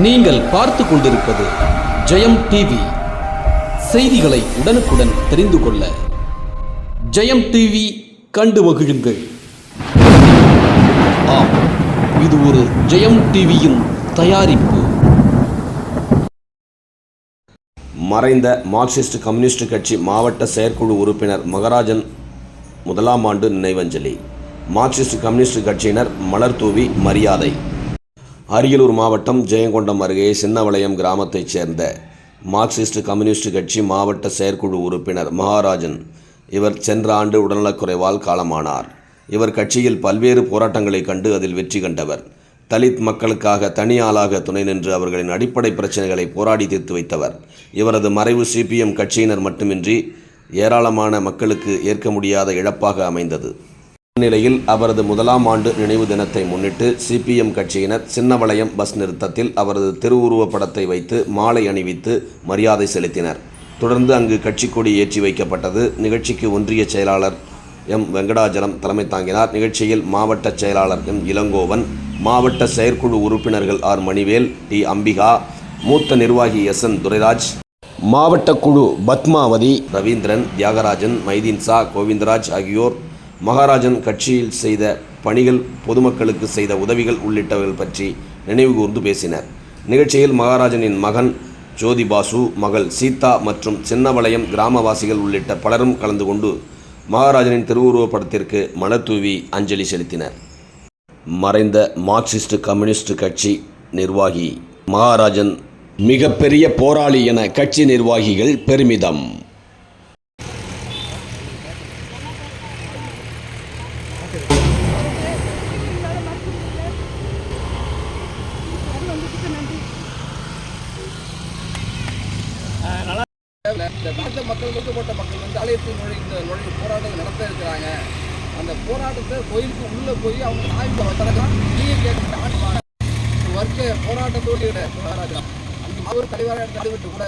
நீங்கள் பார்த்து கொண்டிருப்பது ஜெயம் டிவி செய்திகளை உடனுக்குடன் தெரிந்து கொள்ள ஜெயம் டிவி கண்டு மகிழுங்கள். ஆம் இது ஒரு ஜெயம் டிவியின் தயாரிப்பு. மறைந்த மார்க்சிஸ்ட் கம்யூனிஸ்ட் கட்சி மாவட்ட செயற்குழு உறுப்பினர் மகராஜன் முதலாம் ஆண்டு நினைவஞ்சலி. மார்க்சிஸ்ட் கம்யூனிஸ்ட் கட்சியினர் மலர் தூவி மரியாதை. அரியலூர் மாவட்டம் ஜெயங்கொண்டம் அருகே சின்னவளையம் கிராமத்தைச் சேர்ந்த மார்க்சிஸ்ட் கம்யூனிஸ்ட் கட்சி மாவட்ட செயற்குழு உறுப்பினர் மகாராஜன். இவர் சென்ற ஆண்டு உடல்நலக்குறைவால் காலமானார். இவர் கட்சியில் பல்வேறு போராட்டங்களைக் கண்டு அதில் வெற்றி கண்டவர். தலித் மக்களுக்காக தனியாளாக துணை நின்று அவர்களின் அடிப்படை பிரச்சனைகளை போராடி தீர்த்து வைத்தவர். இவரது மறைவு சிபிஎம் கட்சியினர் மட்டுமின்றி ஏராளமான மக்களுக்கு ஏற்க முடியாத இழப்பாக அமைந்தது. இந்நிலையில் அவரது முதலாம் ஆண்டு நினைவு தினத்தை முன்னிட்டு சிபிஎம் கட்சியினர் சின்னவளையம் பஸ் நிறுத்தத்தில் அவரது திருவுருவப் படத்தை வைத்து மாலை அணிவித்து மரியாதை செலுத்தினர். தொடர்ந்து அங்கு கட்சி கொடி ஏற்றி வைக்கப்பட்டது. நிகழ்ச்சிக்கு ஒன்றிய செயலாளர் எம். வெங்கடாஜலம் தலைமை தாங்கினார். நிகழ்ச்சியில் மாவட்ட செயலாளர் எம். இளங்கோவன் மாவட்ட செயற்குழு உறுப்பினர்கள் ஆர். மணிவேல் டி. அம்பிகா மூத்த நிர்வாகி எஸ். என். துரைராஜ் மாவட்ட குழு பத்மாவதி ரவீந்திரன் தியாகராஜன் மைதீன்சா கோவிந்தராஜ் ஆகியோர் மகாராஜன் கட்சியில் செய்த பணிகள் பொதுமக்களுக்கு செய்த உதவிகள் உள்ளிட்டவர்கள் பற்றி நினைவுகூர்ந்து பேசினர். நிகழ்ச்சியில் மகாராஜனின் மகன் ஜோதி பாசு மகள் சீதா மற்றும் சின்னவளையம் கிராமவாசிகள் உள்ளிட்ட பலரும் கலந்து கொண்டு மகாராஜனின் திருவுருவப் படத்திற்கு மலர் அஞ்சலி செலுத்தினர். மறைந்த மார்க்சிஸ்ட் கம்யூனிஸ்ட் கட்சி நிர்வாகி மகாராஜன் மிகப்பெரிய போராளி என கட்சி நிர்வாகிகள் பெருமிதம். இந்த நாட்டு மக்கள் ஒடுக்கப்பட்ட மக்கள் வந்து ஆலயத்தில் நுழை இந்த நுழை போராட்டம் நடத்த இருக்கிறாங்க அந்த போராட்டத்தை கோயிலுக்கு உள்ளே போய் அவங்க ஆய்வு வளர்த்தலாம் நீங்கள் கேட்க ஆட்சி வர்க்க போராட்டத்தோடு மகாராஜா அந்த அவர் தலைவராக நடுவிட்டு கூட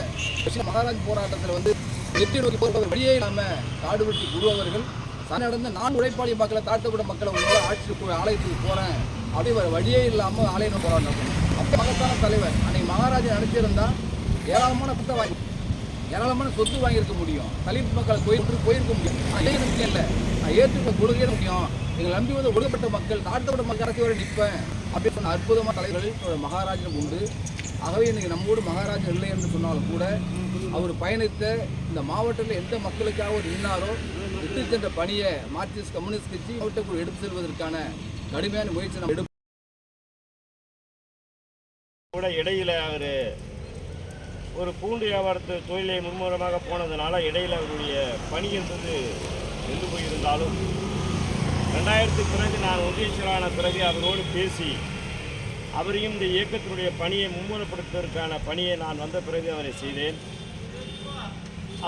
மகாராஜ் போராட்டத்தில் வந்து வெற்றி நோக்கி போகிறவர் வழியே நம்ம காடு குரு அவர்கள் நடந்த நான் உழைப்பாளி மக்களை தாழ்த்தப்பட்ட மக்களை உங்களோட ஆட்சிக்கு ஆலயத்துக்கு போகிறேன் அப்படி வர வழியே இல்லாமல் ஆலயம் போராட்டம் அப்போ மகத்தான தலைவர். அன்னைக்கு மகாராஜா நினைச்சிருந்தா ஏராளமான புத்தகம் வாங்கி ஏராளமான சொத்து வாங்கியிருக்க முடியும். தலித் மக்கள் கோயிலுக்கு போயிருக்க முடியும். அதே முக்கியம் இல்லை. நான் ஏற்றுக்க கொள்கையே முக்கியம் எங்களை நம்பி வந்து ஒடுக்கப்பட்ட மக்கள் தாழ்த்தப்பட்ட மக்கள் அரசு வரை நிற்பேன் அப்படின்னு சொன்ன அற்புதமான தலைவர்கள் மகாராஜனுக்கு உண்டு. ஆகவே இன்றைக்கி நம்மோடு மகாராஜா இல்லை என்று சொன்னாலும் கூட அவர் பயணித்த இந்த மாவட்டத்தில் எந்த மக்களுக்காக அவர் நின்னாரோ விட்டு சென்ற பணியை மார்க்சிஸ்ட் கம்யூனிஸ்ட் கட்சி மாவட்டக்குள் எடுத்து செல்வதற்கான கடுமையான முயற்சி நம்ம எடுப்போம் கூட இடையில அவர் ஒரு பூண்டு வியாபாரத்து தொழிலை மும்முரமாக போனதுனால இடையில் அவருடைய பணி என்பது நின்று போயிருந்தாலும் ரெண்டாயிரத்துக்கு பிறகு நான் ஒன்றியச்சலான பிறகு அவரோடு பேசி அவரையும் இந்த இயக்கத்தினுடைய பணியை மும்முரப்படுத்துவதற்கான பணியை நான் வந்த பிறகு அவரை செய்தேன்.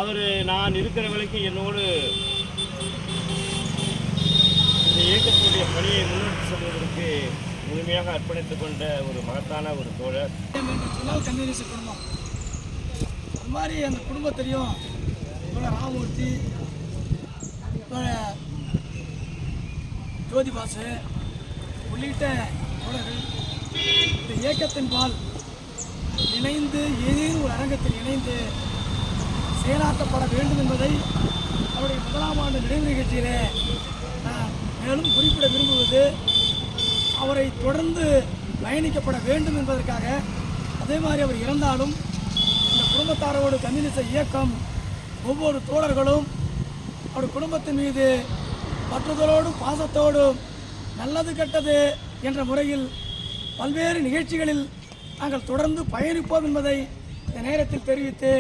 அவர் நான் இருக்கிற வரைக்கும் என்னோடு இந்த இயக்கத்தினுடைய பணியை முன்னெடுத்து செல்வதற்கு முழுமையாக அர்ப்பணித்துக் கொண்ட ஒரு மகத்தான ஒரு தோழர். கம்யூனிஸ்ட் குடும்பம். அது மாதிரி அந்த குடும்பத்திலையும் ராமமூர்த்தி ஜோதிபாசு உள்ளிட்ட தோழர்கள் இந்த இயக்கத்தின் பால் இணைந்து ஏதேனும் ஒரு அரங்கத்தில் இணைந்து செயலாற்றப்பட வேண்டும் என்பதை அவருடைய முதலாம் ஆண்டு நினைவு நிகழ்ச்சியிலே நான் மேலும் குறிப்பிட விரும்புவது அவரை தொடர்ந்து பயணிக்கப்பட வேண்டும் என்பதற்காக அதே மாதிரி அவர் இறந்தாலும் இந்த குடும்பத்தாரோடு கம்யூனிச இயக்கம் ஒவ்வொரு தோழர்களும் அவர் குடும்பத்தின் மீது பற்றுதலோடும் பாசத்தோடும் நல்லது கெட்டது என்ற முறையில் பல்வேறு நிகழ்ச்சிகளில் நாங்கள் தொடர்ந்து பயணிப்போம் என்பதை இந்த நேரத்தில் தெரிவித்து